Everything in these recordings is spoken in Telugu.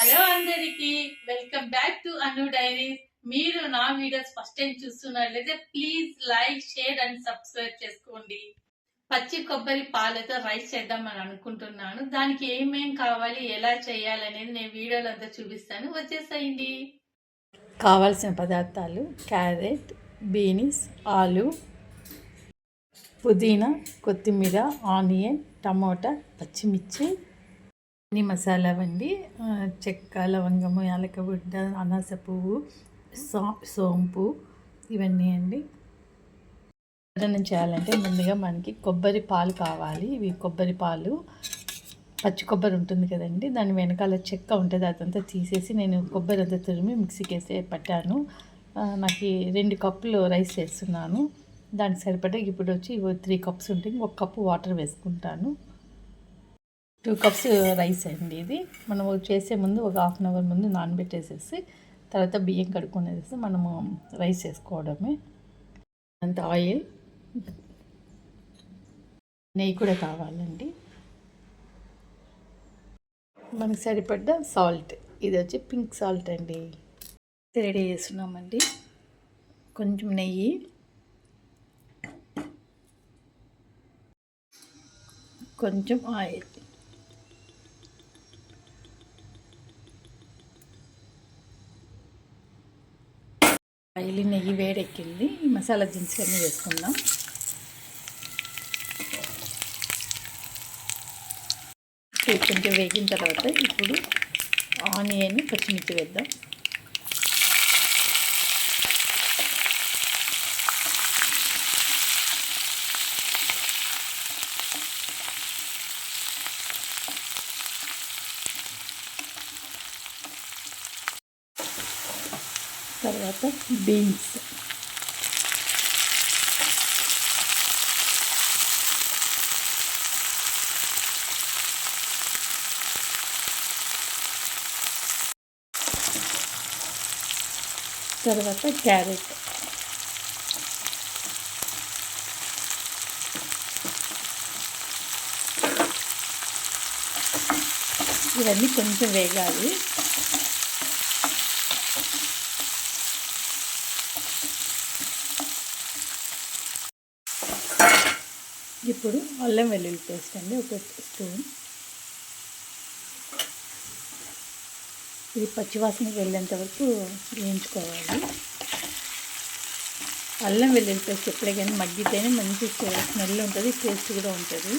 హలో అందరికి welcome back to Anu diaries. మీరు నా వీడియోస్ ఫస్ట్ టైం చూస్తున్నట్లయితే please like share and subscribe చేసుకోండి. పచ్చి కొబ్బరి పాలతో రైస్ చేద్దామని అనుకుంటున్నాను. దానికి ఏమేం కావాలి ఎలా చేయాలనేది నేను వీడియోలో అంతా చూపిస్తాను. వచ్చేసేయండి. కావాల్సిన పదార్థాలు క్యారెట్ బీనీస్ ఆలు పుదీనా కొత్తిమీర ఆనియన్ టమోటా పచ్చిమిర్చి అన్ని మసాలా వండి చెక్క లవంగము యాలకబుడ్డ అనాస పువ్వు సో సోంపు ఇవన్నీ అండి. సాధనం చేయాలంటే ముందుగా మనకి కొబ్బరి పాలు కావాలి. ఇవి కొబ్బరి పాలు పచ్చి కొబ్బరి ఉంటుంది కదండి. దాని వెనకాల చెక్క ఉంటుంది అదంతా తీసేసి నేను కొబ్బరి అంతా తురిమి మిక్సీకి వేసి పట్టాను నాకు రెండు కప్పులు రైస్ వేస్తున్నాను. దానికి సరిపడా ఇప్పుడు వచ్చి త్రీ కప్స్ ఉంటే ఒక కప్పు వాటర్ వేసుకుంటాను. టూ కప్స్ రైస్ అండి ఇది. మనం చేసే ముందు ఒక హాఫ్ అన్ అవర్ ముందు నానబెట్టేసేసి తర్వాత బియ్యం కడుక్కునేసి మనము రైస్ వేసుకోవడమే. అంత ఆయిల్ నెయ్యి కూడా కావాలండి. మనకు సరిపడ్డ సాల్ట్. ఇది వచ్చి పింక్ సాల్ట్ అండి. రెడీ చేస్తున్నామండి. కొంచెం నెయ్యి. కొంచెం ఆయిల్. ఆయిల్ నెయ్యి వేడెక్కింది. మసాలా దినుసులు అన్నీ వేసుకుందాం. కొంచెం వేగిన తర్వాత ఇప్పుడు ఆనియన్ పచ్చిమిర్చి వేద్దాం. తర్వాత బీన్స్. తర్వాత క్యారెట్. ఇవన్నీ కొంచెం వేగాలి. ఇప్పుడు అల్లం వెల్లుల్లి పేస్ట్ అండి ఒక స్పూన్. ఇది పచ్చివాసన వెళ్ళేంత వరకు వేయించుకోవాలి. అల్లం వెల్లుల్లి పేస్ట్ ఎప్పుడైనా మగ్గితేనే మంచి స్మెల్ ఉంటుంది టేస్ట్ కూడా ఉంటుంది.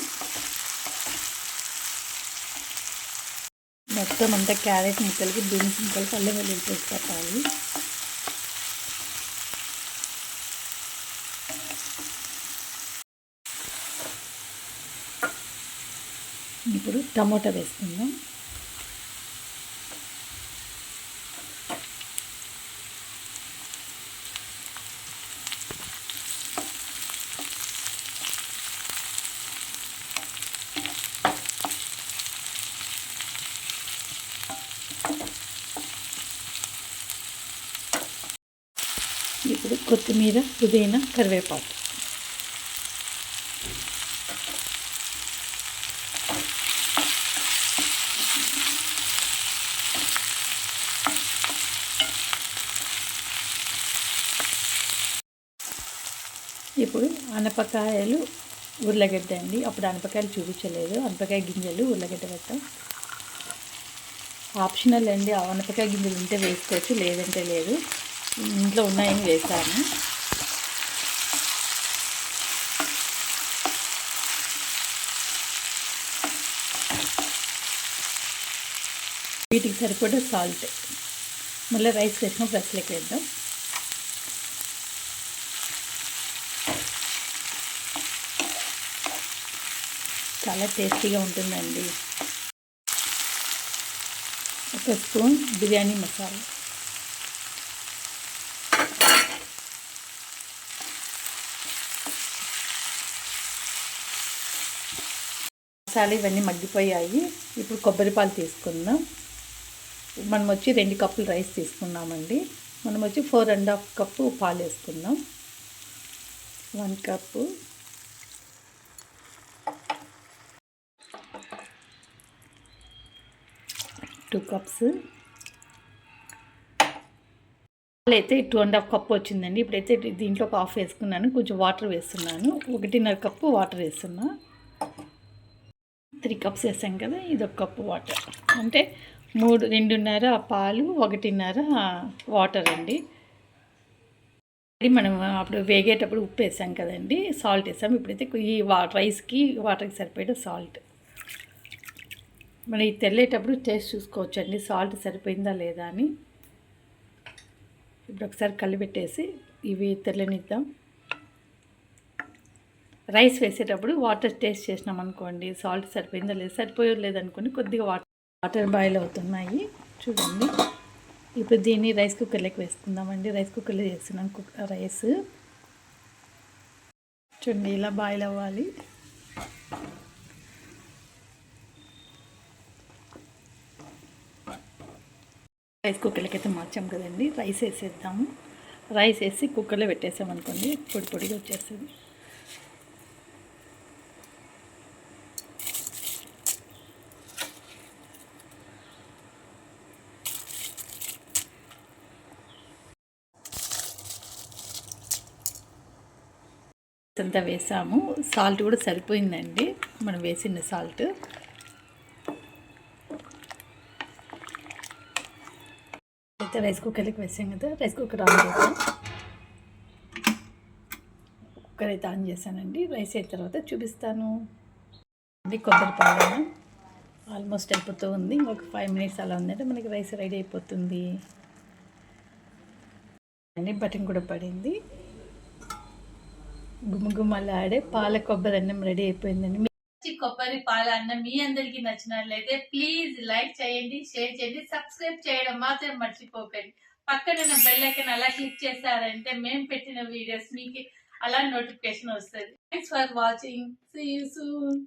మొత్తం అంతా క్యారెట్ ముక్కలకి బీన్స్ ముక్కలకి అల్లం వెల్లుల్లి పేస్ట్ పెట్టాలి. ఇప్పుడు టమోటా వేసుకుందాం. ఇప్పుడు కొత్తిమీర పుదీనా కరివేపాకు. ఇప్పుడు అనపకాయలు ఉర్లగడ్డ అండి. అప్పుడు అనపకాయలు చూపించలేదు. అనపకాయ గింజలు ఉర్లగడ్డ పెట్టాం. ఆప్షనల్ అండి. ఆ అనపకాయ గింజలు ఉంటే వేసుకోవచ్చు లేదంటే లేదు. ఇంట్లో ఉన్నాయని వేసాను. వీటికి సరిపడే సాల్ట్. మళ్ళీ రైస్ వేసిన ప్రెస్లోకి వేద్దాం. చాలా టేస్టీగా ఉంటుందండి. ఒక స్పూన్ బిర్యానీ మసాలా. మసాలా ఇవన్నీ మగ్గిపోయాయి. ఇప్పుడు కొబ్బరి పాలు తీసుకుందాం. మనం వచ్చి రెండు కప్పులు రైస్ తీసుకున్నామండి. మనం వచ్చి ఫోర్ అండ్ హాఫ్ కప్పు పాలు వేసుకుందాం వన్ కప్పు టూ కప్స్. అయితే టూ అండ్ హాఫ్ కప్ వచ్చిందండి. ఇప్పుడైతే దీంట్లో ఒక హాఫ్ వేసుకున్నాను. కొంచెం వాటర్ వేస్తున్నాను. ఒకటిన్నర కప్పు వాటర్ వేస్తున్నా. త్రీ కప్స్ వేసాం కదా ఇది ఒక కప్పు వాటర్. అంటే మూడు రెండున్నర పాలు ఒకటిన్నర వాటర్ అండి. మనం అప్పుడు వేగేటప్పుడు ఉప్పు వేసాం కదండి సాల్ట్ వేసాం. ఇప్పుడైతే ఈ వా రైస్కి వాటర్కి సరిపోయే సాల్ట్. మనం తెల్లేటప్పుడు టేస్ట్ చూసుకోవచ్చండి. సాల్ట్ సరిపోయిందా లేదా అని. ఇప్పుడు ఒకసారి కలిపెట్టేసి ఇవి తెల్లనిద్దాం. రైస్ వేసేటప్పుడు వాటర్ టేస్ట్ చేసినాం అనుకోండి. సాల్ట్ సరిపోయిందా లేదా సరిపోయో లేదనుకోండి కొద్దిగా వాటర్ వాటర్ బాయిల్ అవుతున్నాయి. చూడండి. ఇప్పుడు దీన్ని రైస్ కుక్కర్లోకి వేసుకుందామండి. రైస్ కుక్కర్లో చేస్తున్నాం కుక్ రైస్. చూడండి ఇలా బాయిల్ అవ్వాలి. రైస్ కుక్కర్లకి అయితే మార్చాం కదండి. రైస్ వేసేద్దాము. రైస్ వేసి కుక్కర్లో పెట్టేసాం అనుకోండి పొడి పొడిగా వచ్చేస్తుంది. అంతా వేసాము. సాల్ట్ కూడా సరిపోయిందండి. మనం వేసిన సాల్ట్. అయితే రైస్ కుక్కర్కి వేసాం కదా రైస్ కుక్కర్ ఆన్ చేద్దాం. కుక్కర్ అయితే ఆన్ చేశానండి. రైస్ అయిన తర్వాత చూపిస్తాను. ఇది కొబ్బరి పాలన ఆల్మోస్ట్ అయిపోతూ ఉంది. ఇంకొక ఫైవ్ మినిట్స్ అలా ఉందంటే మనకి రైస్ రెడీ అయిపోతుంది. అండి బటన్ కూడా పడింది. గుమగుమలాడే పాల కొబ్బరి అన్నం రెడీ అయిపోయిందండి. కొబ్బరి పాల అన్నం మీ అందరికి నచ్చినట్లయితే ప్లీజ్ లైక్ చేయండి షేర్ చేయండి సబ్స్క్రైబ్ చేయడం మాత్రం మర్చిపోకండి. పక్కన బెల్ ఐకన్ అలా క్లిక్ చేస్తారంటే మేము పెట్టిన వీడియోస్ మీకు అలా నోటిఫికేషన్ వస్తుంది. Thanks for watching see you soon